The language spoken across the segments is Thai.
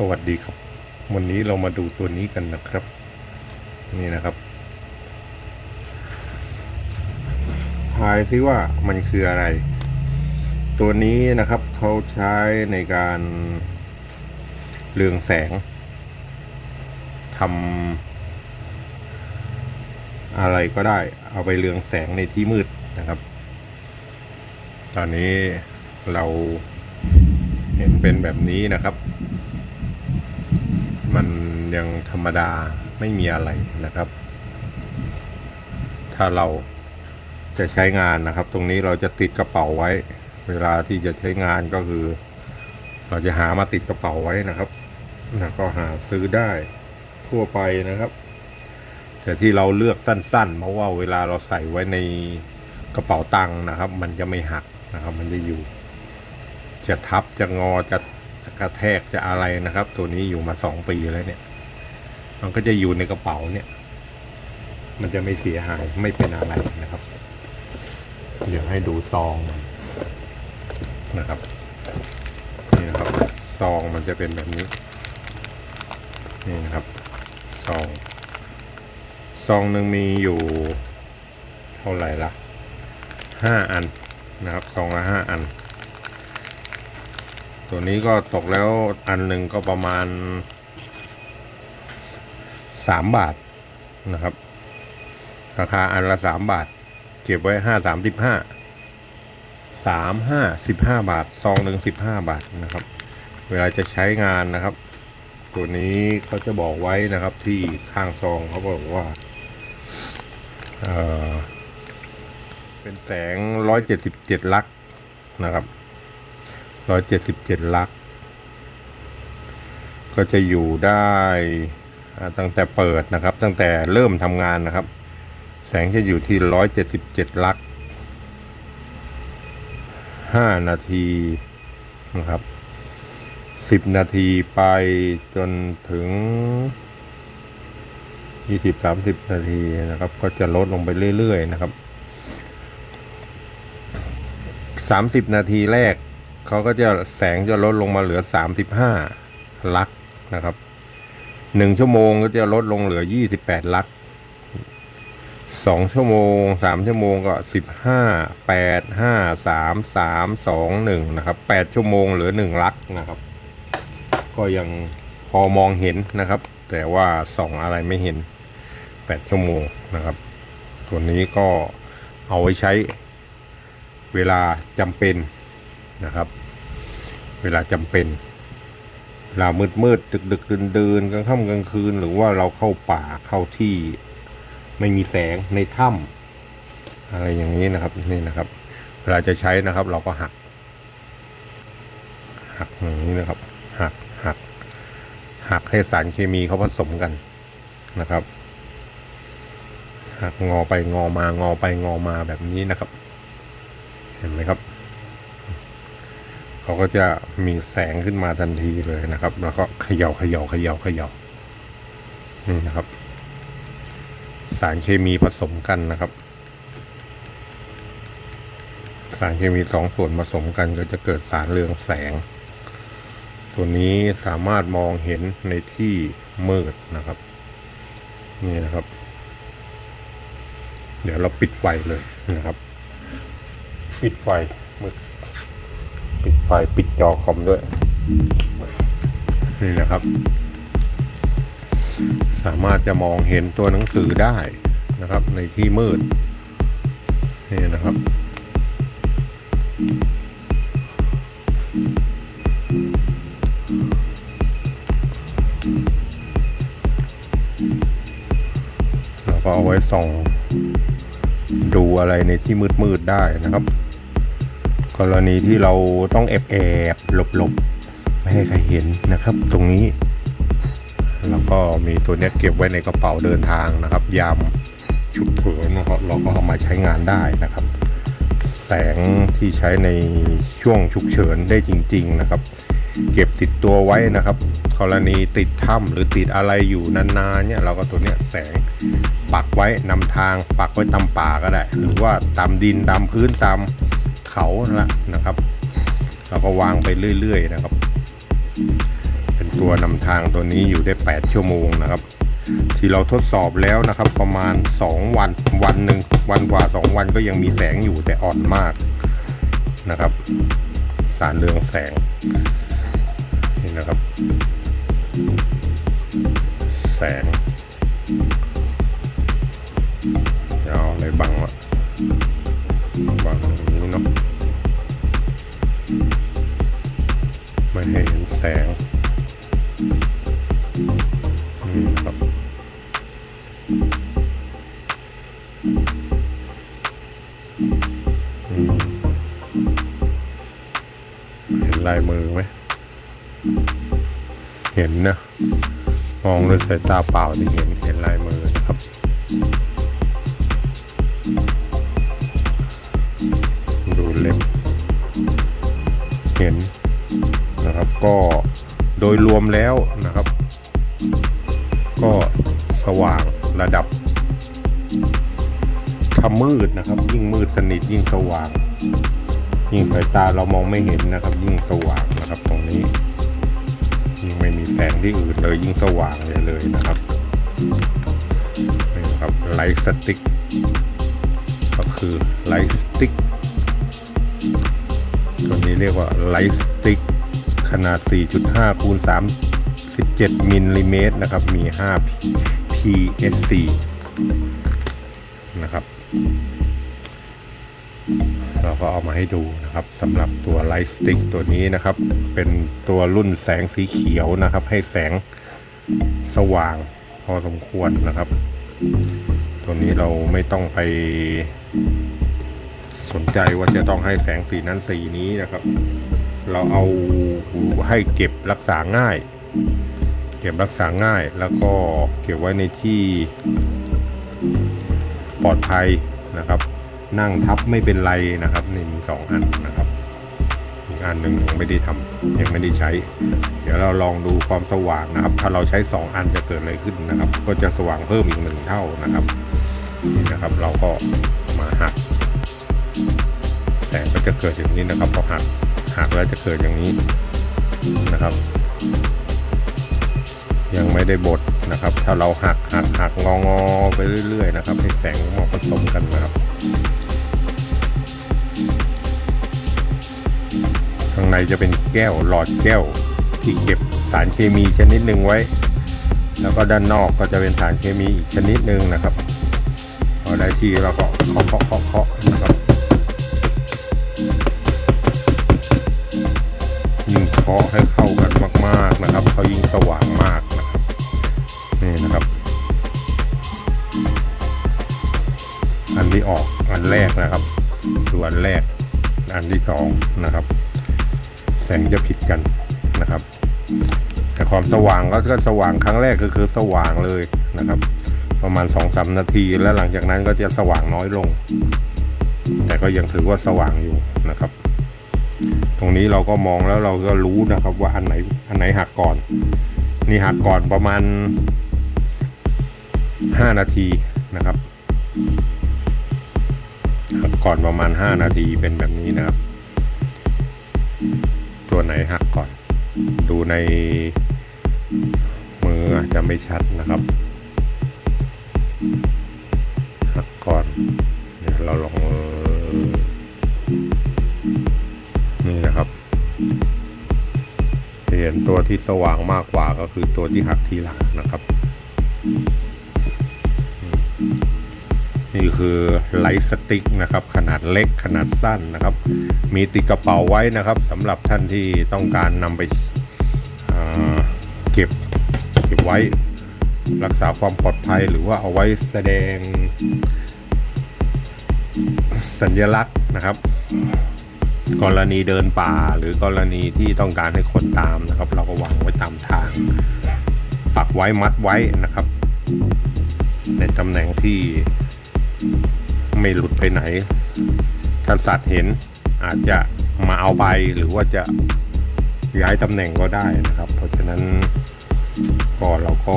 สวัสดีครับ วันนี้เรามาดูตัวนี้กันนะครับ นี่นะครับทายซิว่ามันคืออะไร ตัวนี้นะครับเขาใช้ในการเรืองแสงทำอะไรก็ได้ เอาไปเรืองแสงในที่มืดนะครับ ตอนนี้เราเห็นเป็นแบบนี้นะครับ มันยังธรรมดาไม่มีอะไรนะครับ ถ้าเราจะใช้งานนะครับ ตรงนี้เราจะติดกระเป๋าไว้ เวลาที่จะใช้งานก็คือ เราจะหามาติดกระเป๋าไว้นะครับนะก็หาซื้อได้ทั่วไปนะครับ แต่ที่เราเลือกสั้นๆ เพราะว่าเวลาเราใส่ไว้ในกระเป๋าตังค์นะครับ มันจะไม่หักนะครับ มันจะอยู่ จะทับจะงอจะ จะกระแทกจะอะไรนะครับ ตัวนี้อยู่มาสองปีแล้วเนี่ย มันก็จะอยู่ในกระเป๋าเนี่ย มันจะไม่เสียหายไม่เป็นอะไรนะครับ เดี๋ยวให้ดูซองนะครับนี่นะครับซองมันจะเป็นแบบนี้นี่นะครับซองซองหนึ่งมีอยู่เท่าไหร่ละห้าอันนะครับซองละห้าอัน ตัวนี้ก็ตกแล้วอันหนึ่งก็ประมาณสามบาทนะครับ ราคาอันละสามบาท เก็บไว้ห้าสามสิบห้าสามห้าสิบห้าบาทซองหนึ่งสิบห้าบาทนะครับ เวลาจะใช้งานนะครับ ตัวนี้เขาจะบอกไว้นะครับที่ข้างซองเขาบอกว่าเออเป็นแสงร้อยเจ็ดสิบเจ็ดลักนะครับ ร้อยเจ็ดสิบเจ็ดลัก ก็จะอยู่ได้ตั้งแต่เปิดนะครับ ตั้งแต่เริ่มทำงานนะครับ แสงจะอยู่ที่ร้อยเจ็ดสิบเจ็ดลักห้านาทีนะครับสิบนาทีไปจนถึงยี่สิบสามสิบนาทีนะครับ ก็จะลดลงไปเรื่อยๆนะครับสามสิบนาทีแรก เขาก็จะแสงจะลดลงมาเหลือสามสิบห้าลักนะครับหนึ่งชั่วโมงก็จะลดลงเหลือยี่สิบแปดลักสองชั่วโมงสามชั่วโมงก็สิบห้าแปดห้าสามสามสองหนึ่งนะครับแปดชั่วโมงเหลือหนึ่งลักนะครับ ก็ยังพอมองเห็นนะครับ แต่ว่าส่องอะไรไม่เห็นแปดชั่วโมงนะครับ ตัวนี้ก็เอาไว้ใช้เวลาจำเป็นนะครับ เวลาจำเป็นเวลามืดมืดดึกดึกดื่นดื่นกลางค่ำกลางคืน หรือว่าเราเข้าป่าเข้าที่ไม่มีแสงในถ้ำอะไรอย่างนี้นะครับนี่นะครับ เวลาจะใช้นะครับ เราก็หัก หักอย่างนี้นะครับ หักหัก หักให้สารเคมีเขาผสมกันนะครับ หักงอไปงอมางอไปงอมาแบบนี้นะครับ เห็นไหมครับ เขาก็จะมีแสงขึ้นมาทันทีเลยนะครับ แล้วก็เขย่าเขย่าเขย่าเขย่านี่นะครับ สารเคมีผสมกันนะครับ สารเคมีสองส่วนผสมกันก็จะเกิดสารเรืองแสง ตัวนี้สามารถมองเห็นในที่มืดนะครับ นี่นะครับ เดี๋ยวเราปิดไฟเลยนะครับ ปิดไฟมืดปิด ไฟปิดจอคอมด้วย นี่นะครับ สามารถจะมองเห็นตัวหนังสือได้นะครับ ในที่มืด นี่นะครับเราก็เอาไว้ส่องดูอะไรในที่มืดๆได้นะครับ กรณีที่เราต้องแอบแอบๆหลบๆไม่ให้ใครเห็นนะครับ ตรงนี้ แล้วก็มีตัวนี้เก็บไว้ในกระเป๋าเดินทางนะครับ ยามฉุกเฉินนะครับเราก็เอามาใช้งานได้นะครับ แสงที่ใช้ในช่วงฉุกเฉินได้จริง ๆนะครับ เก็บติดตัวไว้นะครับ กรณีติดถ้ำหรือติดอะไรอยู่นานๆเนี่ยเราก็ตัวเนี้ยแสงปักไว้นำทางปักไว้ตามป่าก็ได้ หรือว่าตามดินตามพื้นตาม เขานั่นแหละนะครับ เราก็วางไปเรื่อยๆนะครับ เป็นตัวนำทางตัวนี้อยู่ได้ 8 ชั่วโมงนะครับ ที่เราทดสอบแล้วนะครับ ประมาณ 2 วันวันหนึ่งวันกว่า 2 วันก็ยังมีแสงอยู่แต่อ่อนมากนะครับ สารเรืองแสงนี่นะครับ แสงเดี๋ยวเอาอะไรบังวะ บังตรงนี้เนาะไม่ให้เห็นแสงนี่ครับเห็นลายมือไหม เห็นนะ มองด้วยสายตาเปล่าที่เห็น เห็นนะครับ ก็โดยรวมแล้วนะครับ ก็สว่างระดับถ้ามืดนะครับ ยิ่งมืดสนิทยิ่งสว่าง ยิ่งสายตาเรามองไม่เห็นนะครับ ยิ่งสว่างนะครับตรงนี้ ยิ่งไม่มีแสงที่อื่นเลยยิ่งสว่างเลยเลยนะครับนี่ครับไลท์สติ๊กก็คือไลท์สติ๊ก ตัวนี้เรียกว่าไลท์สติ๊กขนาด 4.5 คูณ 37 มิลลิเมตรนะครับ มี 5 PSC นะครับ เราก็เอามาให้ดูนะครับสำหรับตัวไลท์สติ๊กตัวนี้นะครับ เป็นตัวรุ่นแสงสีเขียวนะครับ ให้แสงสว่างพอสมควรนะครับ ตัวนี้เราไม่ต้องไป สนใจว่าจะต้องให้แสงสีนั้นสีนี้นะครับ เราเอาให้เก็บรักษาง่าย เก็บรักษาง่ายแล้วก็เก็บไว้ในที่ปลอดภัยนะครับ นั่งทับไม่เป็นไรนะครับนี่มีสองอันนะครับอีกอันหนึ่งยังไม่ได้ทำยังไม่ได้ใช้ เดี๋ยวเราลองดูความสว่างนะครับ ถ้าเราใช้สองอันจะเกิดอะไรขึ้นนะครับ ก็จะสว่างเพิ่มอีกหนึ่งเท่านะครับนี่นะครับ เราก็มาหัก แสงก็จะเกิดอย่างนี้นะครับพอหักหักแล้วจะเกิดอย่างนี้นะครับ ยังไม่ได้บดนะครับ ถ้าเราหักหักหักงองอไปเรื่อย ๆ นะครับ ให้แสงมาผสมกันนะครับข้างในจะเป็นแก้วหลอดแก้วที่เก็บสารเคมีชนิดหนึ่งไว้ แล้วก็ด้านนอกก็จะเป็นสารเคมีอีกชนิดหนึ่งนะครับพอได้ที่เราก็เคาะเคาะเคาะนะครับ ส่วนแรกอันที่สองนะครับ แสงจะผิดกันนะครับ แต่ความสว่างก็ก็สว่างครั้งแรกก็คือสว่างเลยนะครับ ประมาณสองสามนาทีแล้วหลังจากนั้นก็จะสว่างน้อยลง แต่ก็ยังถือว่าสว่างอยู่นะครับ ตรงนี้เราก็มองแล้วเราก็รู้นะครับ ว่าอันไหนอันไหนหักก่อน นี่หักก่อนประมาณห้านาทีนะครับ ก่อนประมาณ 5 นาทีเป็นแบบนี้นะครับ ตัวไหนหักก่อน ดูในมืออาจจะไม่ชัดนะครับ หักก่อน เดี๋ยวเราลองนี่นะครับเห็นตัวที่สว่างมากกว่าก็คือตัวที่หักทีหลังนะครับ นี่คือไลท์สติ๊กนะครับ ขนาดเล็กขนาดสั้นนะครับ มีติดกระเป๋าไว้นะครับสำหรับท่านที่ต้องการนำไปเก็บเก็บไว้ รักษาความปลอดภัยหรือว่าเอาไว้แสดงสัญลักษณ์นะครับ กรณีเดินป่าหรือกรณีที่ต้องการให้คนตามนะครับ เราก็วางไว้ตามทาง ปักไว้มัดไว้นะครับ ในตำแหน่งที่ ไม่หลุดไปไหนถ้าสัตว์เห็นอาจจะมาเอาไปหรือว่าจะย้ายตำแหน่งก็ได้นะครับ เพราะฉะนั้นก็เราก็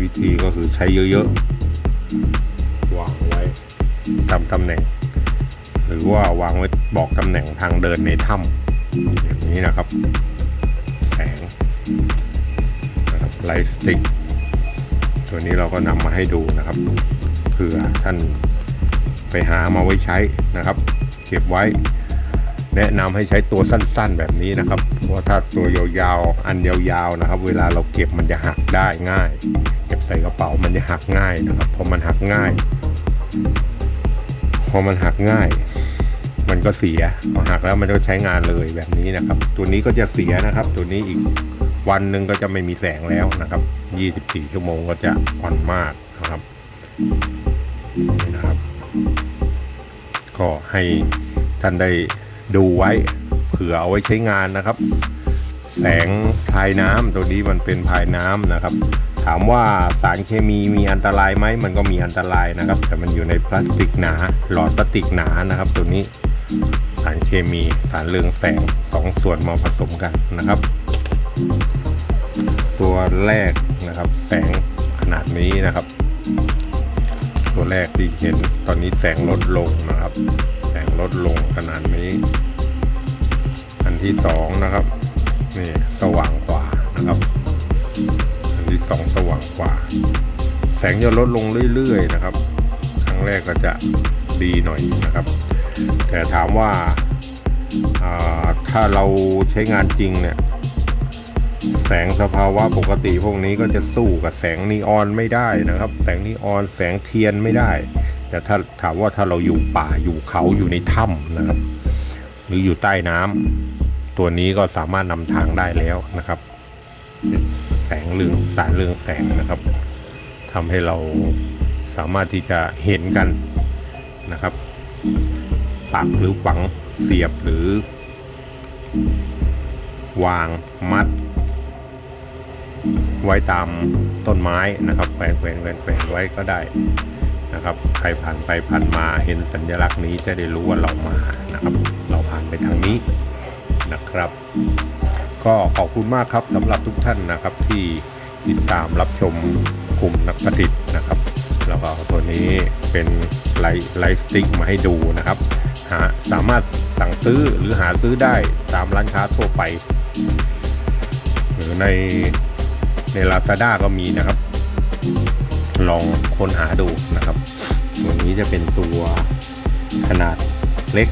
วิธีก็คือใช้เยอะๆวางไว้ตามตำแหน่ง หรือว่าวางไว้บอกตำแหน่งทางเดินในถ้ำอย่างนี้นะครับ แสงไลท์สติ๊กตัวนี้เราก็นำมาให้ดูนะครับ เผื่อท่านไปหามาไว้ใช้นะครับ เก็บไว้ แนะนำให้ใช้ตัวสั้นๆแบบนี้นะครับ เพราะถ้าตัวยาวๆ อันยาวๆนะครับ เวลาเราเก็บมันจะหักได้ง่าย เก็บใส่กระเป๋ามันจะหักง่ายนะครับพอมันหักง่าย พอมันหักง่าย มันก็เสียพอหักแล้วมันก็ใช้งานเลยแบบนี้นะครับ ตัวนี้ก็จะเสียนะครับ ตัวนี้อีกวันหนึ่งก็จะไม่มีแสงแล้วนะครับ 24 ชั่วโมงก็จะอ่อนมากนะครับ นะครับ ก็ให้ท่านได้ดูไว้เผื่อเอาไว้ใช้งานนะครับ แสงพายน้ำตัวนี้มันเป็นพายน้ำนะครับ ถามว่าสารเคมีมีอันตรายไหมมันก็มีอันตรายนะครับ แต่มันอยู่ในพลาสติกหนา หลอดพลาสติกหนานะครับ ตัวนี้สารเคมีสารเรืองแสงสองส่วนมาผสมกันนะครับ ตัวแรกนะครับ แสงขนาดนี้นะครับ ตัวแรกที่เห็นตอนนี้แสงลดลงนะครับ แสงลดลงขนาดนี้ อันที่สองนะครับนี่สว่างกว่านะครับ อันที่สองสว่างกว่า แสงจะลดลงเรื่อยๆนะครับ ครั้งแรกก็จะดีหน่อยนะครับ แต่ถามว่าอ่าถ้าเราใช้งานจริงเนี่ย แสงสภาวะปกติพวกนี้ก็จะสู้กับแสงนีออนไม่ได้นะครับ แสงนีออนแสงเทียนไม่ได้ แต่ถ้าถามว่าถ้าเราอยู่ป่าอยู่เขาอยู่ในถ้ำนะครับ หรืออยู่ใต้น้ำตัวนี้ก็สามารถนำทางได้แล้วนะครับ แสงเรืองสารเรืองแสงนะครับทำให้เราสามารถที่จะเห็นกันนะครับปักหรือฝังเสียบหรือ วางมัด ไว้ตามต้นไม้นะครับแขวนแขวนแขวนแขวนไว้ก็ได้นะครับ ใครผ่านไปผ่านมาเห็นสัญลักษณ์นี้จะได้รู้ว่าเรามานะครับ เราผ่านไปทางนี้นะครับ ก็ขอบคุณมากครับสำหรับทุกท่านนะครับที่ติดตามรับชมกลุ่มนักประดิษฐ์นะครับ แล้วก็เอาตัวนี้เป็นไลท์ไลท์สติ๊กมาให้ดูนะครับหาสามารถสั่งซื้อหรือหาซื้อได้ตามร้านค้าทั่วไป หรือใน ใน Lazada ก็มีนะครับ ลองค้นหาดูนะครับตัวนี้จะเป็นตัวขนาดเล็ก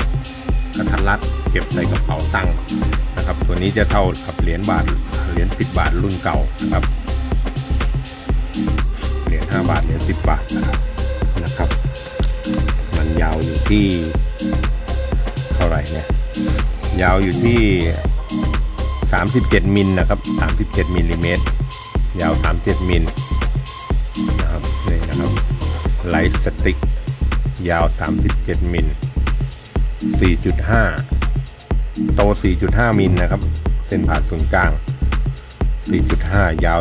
กระทัดรัดเก็บใส่กระเป๋าตังค์นะครับ ตัวนี้จะเท่ากับเหรียญบาทเหรียญ10บาทรุ่นเก่านะครับเหรียญ5บาทเหรียญ10บาทนะครับ มันยาวอยู่ที่เท่าไหร่เนี่ยยาวอยู่ที่ 37มิลนะครับ37มิลลิเมตร ยาว 37 มิลนะครับนี่นะครับไลท์สติ๊กยาว 37 มิล 4.5 โต 4.5 มิลนะครับ เส้นผ่าศูนย์กลาง 4.5 ยาว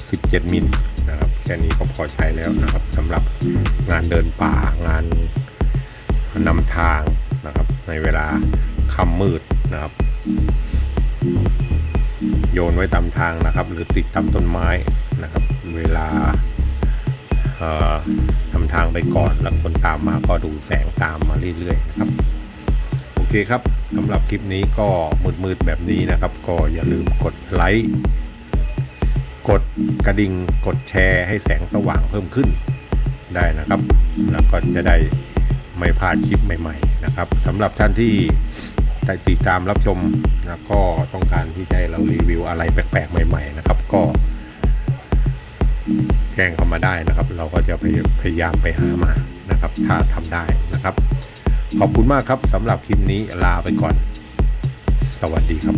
37 มิลนะครับแค่นี้ก็พอใช้แล้วนะครับสำหรับงานเดินป่างานนำทางนะครับในเวลาค่ำมืดนะครับ โยนไว้ตามทางนะครับ หรือติดตามต้นไม้นะครับ เวลาทำทางไปก่อนแล้วคนตามมาก็ดูแสงตามมาเรื่อยๆนะครับโอเคครับสำหรับคลิปนี้ก็มืดๆแบบนี้นะครับ ก็อย่าลืมกดไลค์กดกระดิ่งกดแชร์ให้แสงสว่างเพิ่มขึ้นได้นะครับ แล้วก็จะได้ไม่พลาดคลิปใหม่ ๆ นะครับสำหรับท่านที่ แต่ติดตามรับชมนะก็ต้องการที่จะเรารีวิวอะไรแปลกๆ ใหม่ ๆ นะครับ ก็แจ้งเข้ามาได้นะครับ เราก็จะพยพยายามไปหามานะครับ ถ้าทำได้นะครับ ขอบคุณมากครับสำหรับคลิปนี้ลาไปก่อน สวัสดีครับ